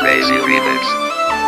Crazy Remix.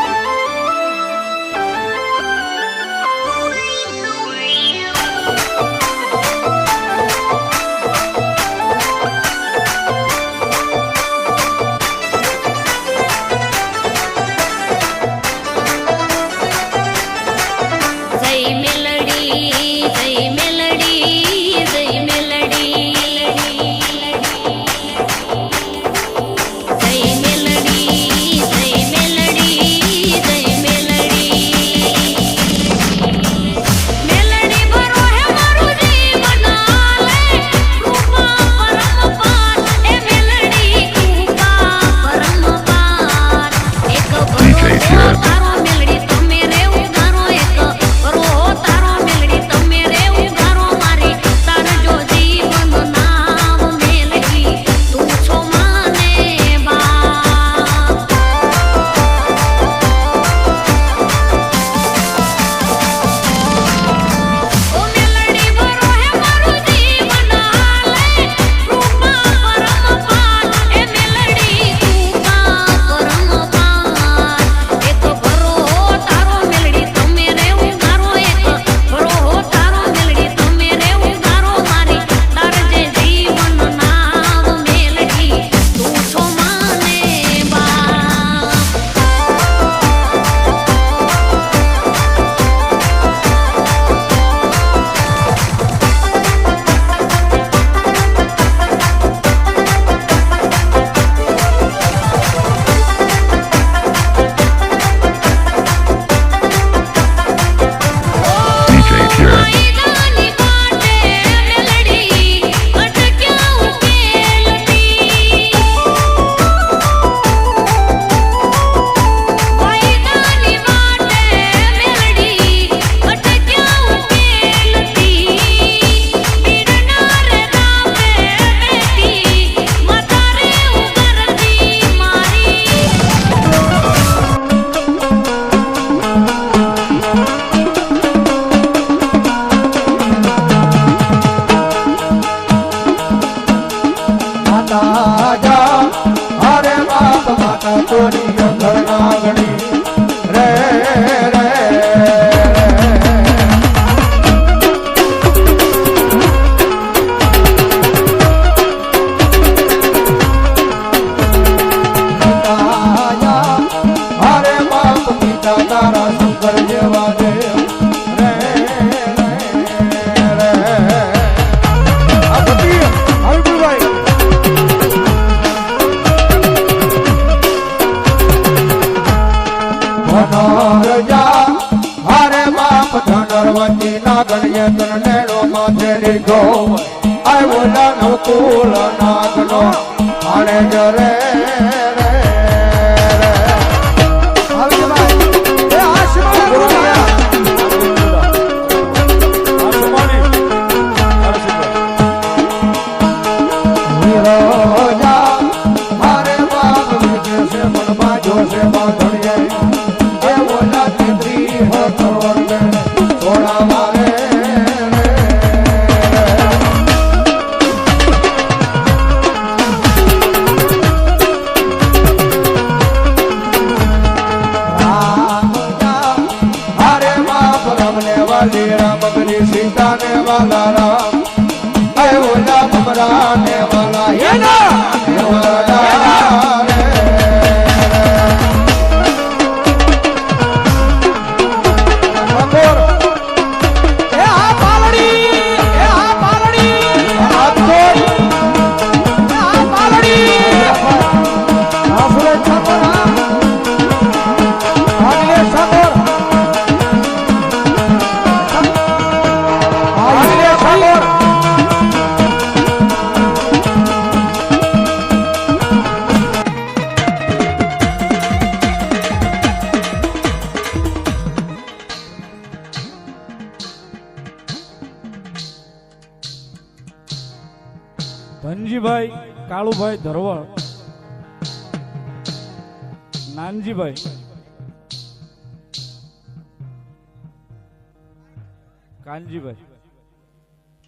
Kanjibhai.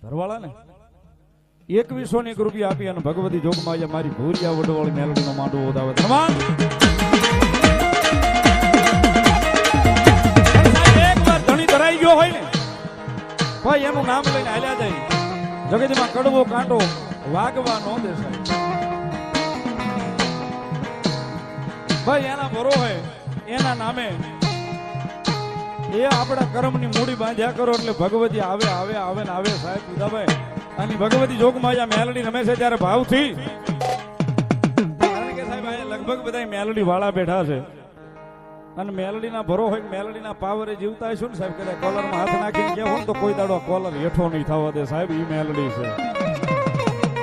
ધરવાળા ને એકવીસો ની રૂપિયા આપી અને ભગવતી જોગમાં મારી ભૂરિયા વડવાળી મેલડી નો માંડવો વધાવે. તમામ ગયો હોય ને, ભાઈ એનું નામ લઈને હાલ્યા જાય. જગતમાં કડવો કાંટો વાગવા નો ભાઈ, એના બરો હોય. એના નામે એ આપણા કર્મની મૂડી બાંધ્યા કરો એટલે ભગવતી આવે આવે આવે ને આવે સાહેબ ઉદાભાઈ અને ભગવતી જોગમાં અહીંયા મેલડી રમે છે ત્યારે ભાવથી. કારણ કે સાહેબ, અહીંયા લગભગ બધા મેલડી વાળા બેઠા છે. અને મેલડીના ભરો હોય ને મેલડીના પાવરે જીવતા હશો ને સાહેબ, કદાચ કોલરમાં હાથ નાખીને ગયા હોય તો કોઈ દાડો કોલર હેઠો નહીં થવા દે સાહેબ, ઈ મેલડી છે.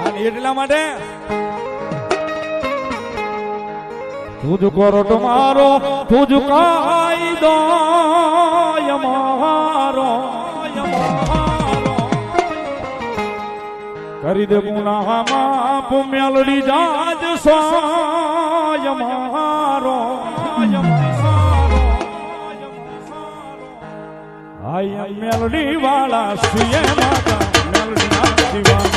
અને એટલા માટે તુજ કોરટ મારો તુજ કાયદો કરી દે ગુના માપ મેલડી જાજ સોય મારો. આય મેલડી વાળા સુયે માતા. મેલડી દીવાના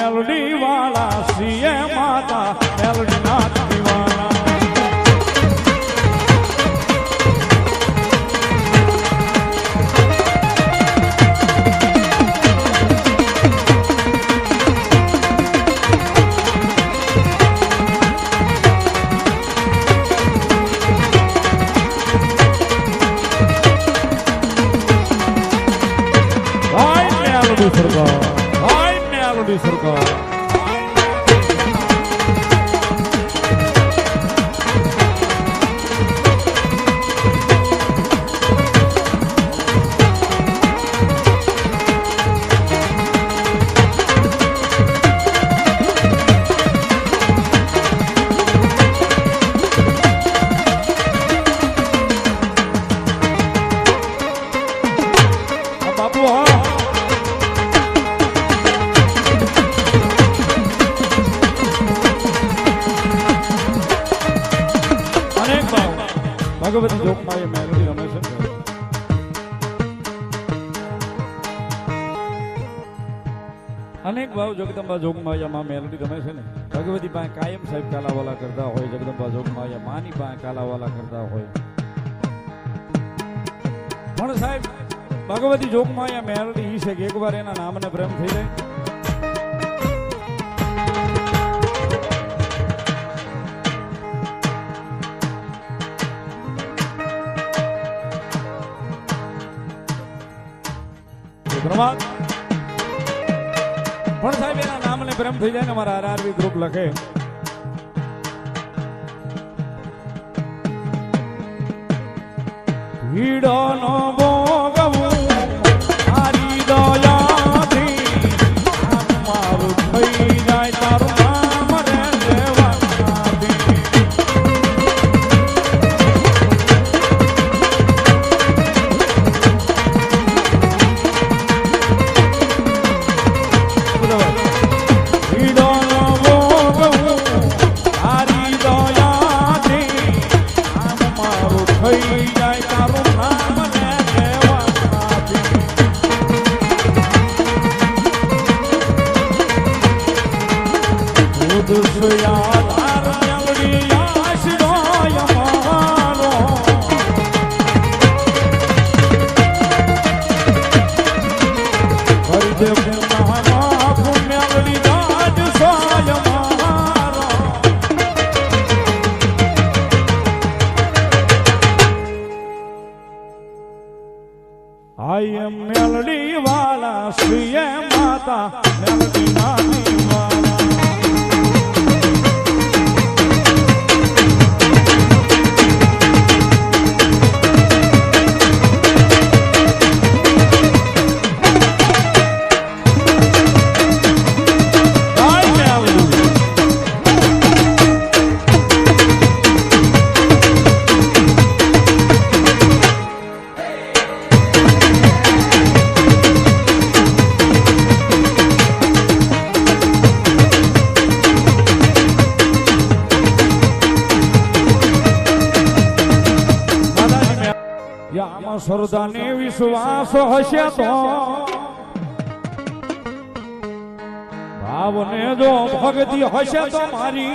મેલડી વાળા સીએ માતા મેલડી નાથ જગદંબા જોગમાં માં મેલોડી ગમે છે ને? ભગવતી પાસે કાયમ સાહેબ કાલાવાલા કરતા હોય, જગદંબા જોગમાં માની પાસે કાલાવાલા કરતા હોય. પણ સાહેબ, ભગવતી જોગમાં અહીંયા મેલોડી ઈ છે કે એકવાર એના નામને પ્રેમ થઈ જાય. પ્રમાદ પણ સાહેબ એના નામને પ્રેમ થઈ જાય ને મારા આરઆરવી ગ્રુપ લખે. ભીડો નો સરદાને વિશ્વાસ હશે તો. ભાવને જો ભગતી હશે તો મારી.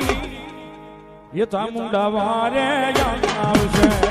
એ ચામુંડા વારે આવશે.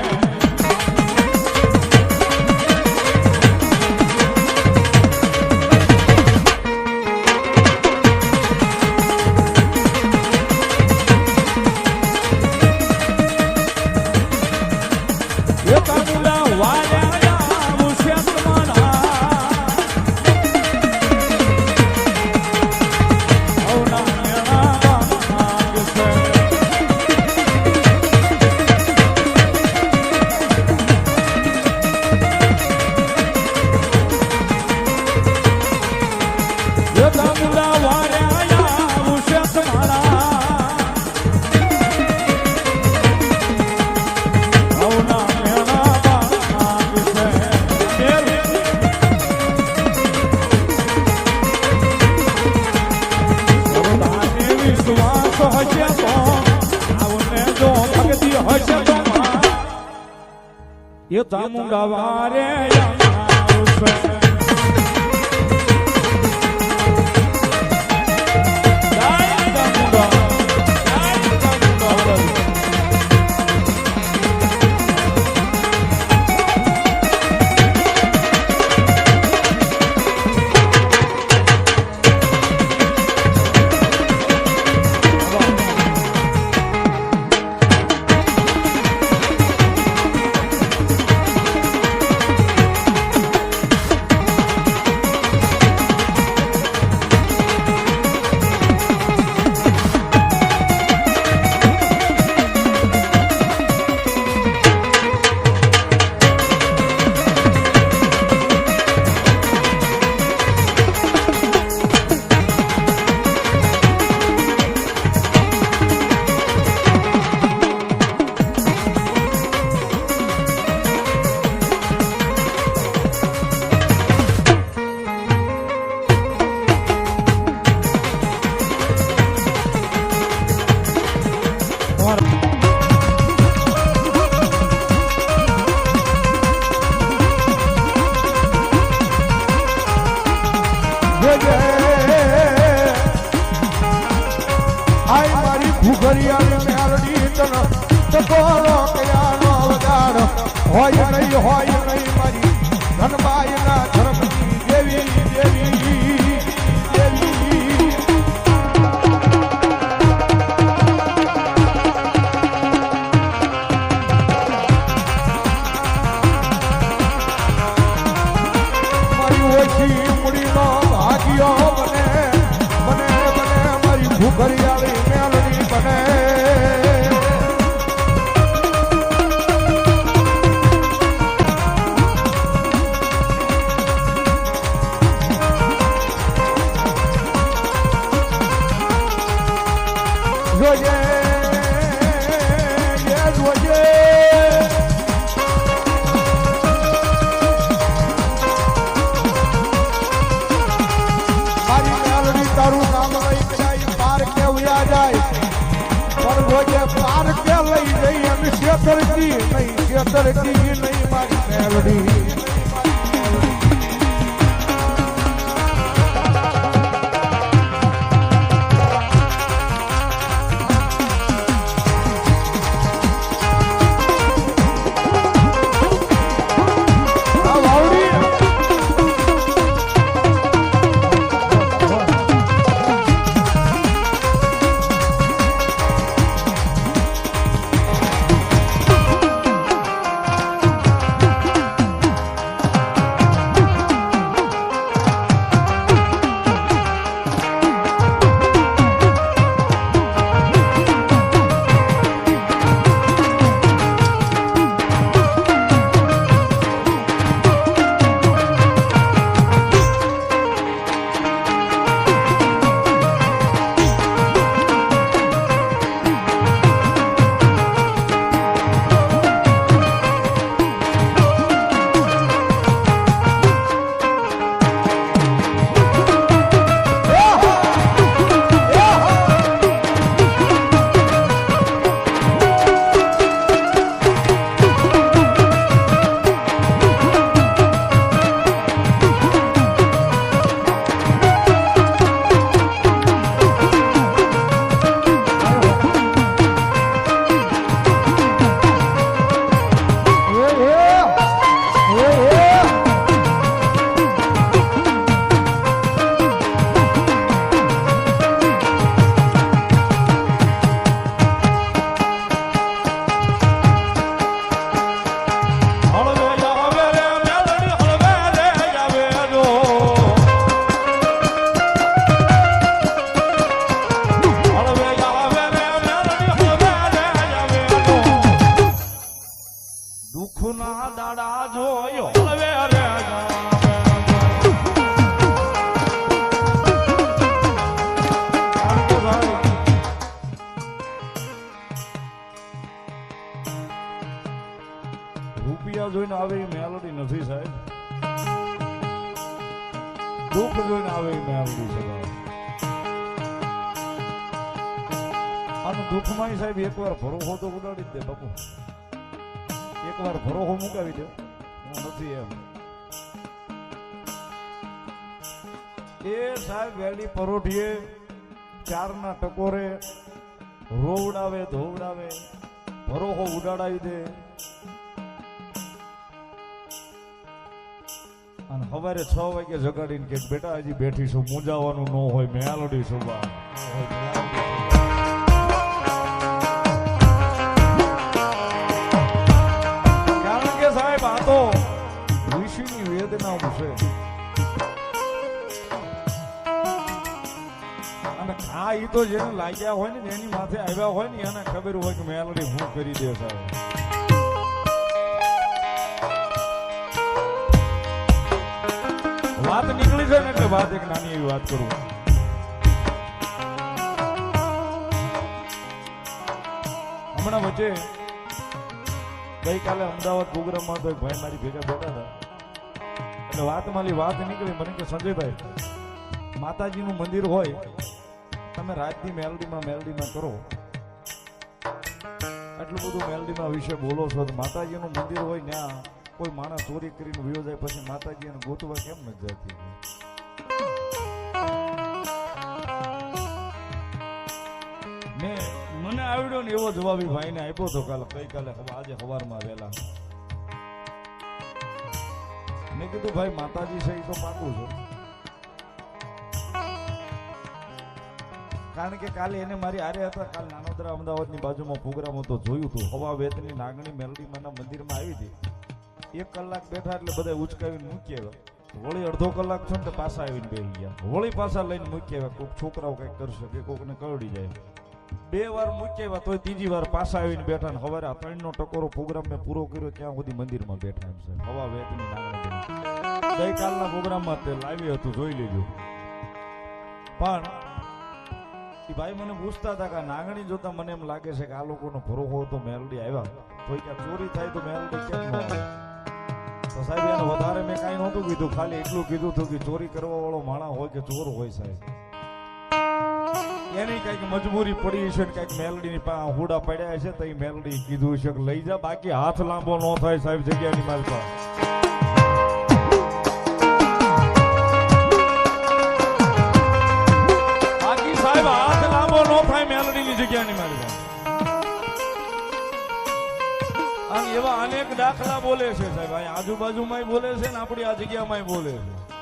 એ ચામુંડા વારે આવશે આય મારી ભૂખરિયાની મેલડી તન. તકોરો કયાનો અવતાર. હોય નહીં હોય નહીં મારી ધનબાઈ ના એવી મેલોડી નથી સાહેબ. દુઃખ જોઈને આવે મેલોડી છે અને દુઃખમાં સાહેબ એકવાર ભરોસો તો ઉડાડી જ દે બાપુ. એકવાર ભરોસો મુકાવી દે. હું નથી એમ. એ સાહેબ વેલી પરોઢીએ ચારના ટકોરે રોવડાવે ધોવડાવે ભરોહો ઉડાડાવી દે. સવારે છ વાગે જગાડીને કે, બેટા, હજી બેઠી છું ન હોય, મેલડી છું બા કારણ કે સાહેબ, આ તો ઋષિની વેદના છે. અને આ ઈ તો જેને લાગ્યા હોય ને જેની માથે આવ્યા હોય ને, એને ખબર હોય કે મેલડી હું કરી દે સાહેબ. છે વાત એક નાની એવી વાત કરું. હમણાં વચ્ચે ગઈકાલે અમદાવાદ પ્રોગ્રામમાં તો એક ભાઈ મારી ભેગા બેઠા હતા. એટલે વાત મારી વાત નીકળી. મને કે, સંજયભાઈ, માતાજીનું મંદિર હોય, તમે રાતની મેલડીમાં મેલડીમાં કરો. એટલું બધું મેલડીમાં વિશે બોલો છો. માતાજીનું મંદિર હોય ત્યાં કોઈ માણસ ચોરી કરીને વિયો જાય, પછી માતાજી એને ગોતવા કેમ નથી જતી આવડ્યો ને એવો જવાબ ઈ ભાઈને આપ્યો હતો કાલે ગઈકાલે આજે સવારમાં વહેલા. મેં કીધું, ભાઈ, માતાજી છે, એ તો પાકું છું. કારણ કે કાલે એને મારી આરે હતા, કાલ નાનોદરા અમદાવાદની બાજુમાં પ્રોગ્રામ હતો, જોયું હતું હવા વેતની નાગણી મેલડીમાંના મંદિરમાં આવી હતી. એક કલાક બેઠા એટલે બધા ઉચકાવીને મૂકી આવ્યા. વળી અડધો કલાક છો ને પાછા આવીને બેસી ગયા. વળી પાછા લઈને મૂકી આવ્યા, કોઈક છોકરાઓ કંઈક કરશે કે કોકને કરડી જાય. બે વાર મૂક્યા તોય ત્રીજી વાર પાછા આવીને બેઠા ને હવારે આ ત્રણનો ટકોરો પ્રોગ્રામ મેં પૂરો કર્યો ત્યાં સુધી મંદિરમાં બેઠા એમ છે હવા વેતની ગઈકાલના પ્રોગ્રામમાં તે લાવી હતું, જોઈ લેજો. પણ એ ભાઈ મને પૂછતા હતા કે નાગણી જોતા મને એમ લાગે છે કે આ લોકોનો ભરોહો તો મેલડી આવ્યા. તો ક્યાં ચોરી થાય તો મેલડી કેમ ન તો સાહેબ, એને વધારે મેં કાંઈ નહોતું કીધું. ખાલી એટલું કીધું હતું કે ચોરી કરવા વાળો માણસ હોય કે ચોર હોય સાહેબ. એની કંઈક મજબૂરી પડી છે કંઈક મેલડીની પા હુડા પડ્યા છે તો મેલડી કીધું છે લઈ જા, બાકી હાથ લાંબો ન થાય સાહેબ જગ્યાની પાસે. બાકી સાહેબ હાથ લાંબો ન થાય મેલડીની જગ્યાની પાસે. એવા અનેક દાખલા બોલે છે સાહેબ. આજુબાજુમાં બોલે છે ને આપણી આ જગ્યામાંય બોલે છે.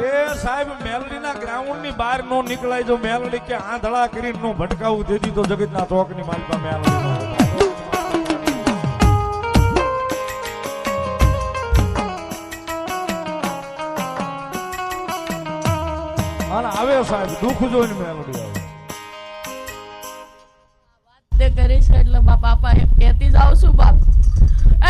એ સાહેબ મેલડીના ગ્રાઉન્ડની બહાર નો નીકળાય, જો મેલડી કે આંધળા કરીને નો ભટકાવું દે દીધો જગતના ચોકની માલિકા મેલડી આવે સાહેબ, દુઃખ જોઈને મેલડી આવે. તે કરી છે એટલે બાપા એમ કહેતી જાઉં છું, બાપ.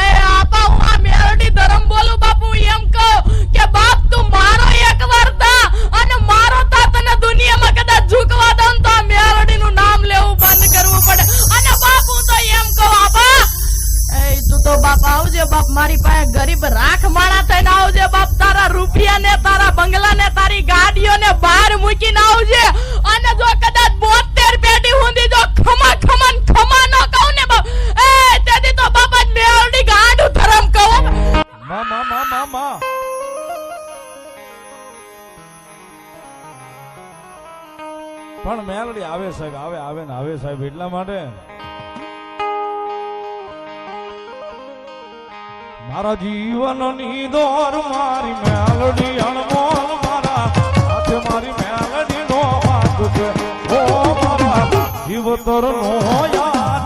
એ, આપા, હું આ મેલડી ધરમ બોલું, બાપુ એમ કહું કે બાપ તું મારો એકવાર થા અને મારો તા તને દુનિયામાં કદાચ ઝૂકવા દઉં મેરડીનું નામ લેવું બંધ કરવું પડે. અને બાપ હું તો એમ કહું આપા એ તું તો બાપ આવજે, બાપ મારી પાસે ગરીબ રાખ માણા થઈને આવજે, બાપ, તારા રૂપિયા ને તારા બંગલા ને પણ મેલડી આવે સાહેબ, આવે આવે ને, આવે સાહેબ, એટલા માટે. મારા જીવનની દોર મારી મેલડી અણમોલ મારા હાથે મારી મેલડી નો હાથ છે. ઓ મારા જીવ તર નો યાર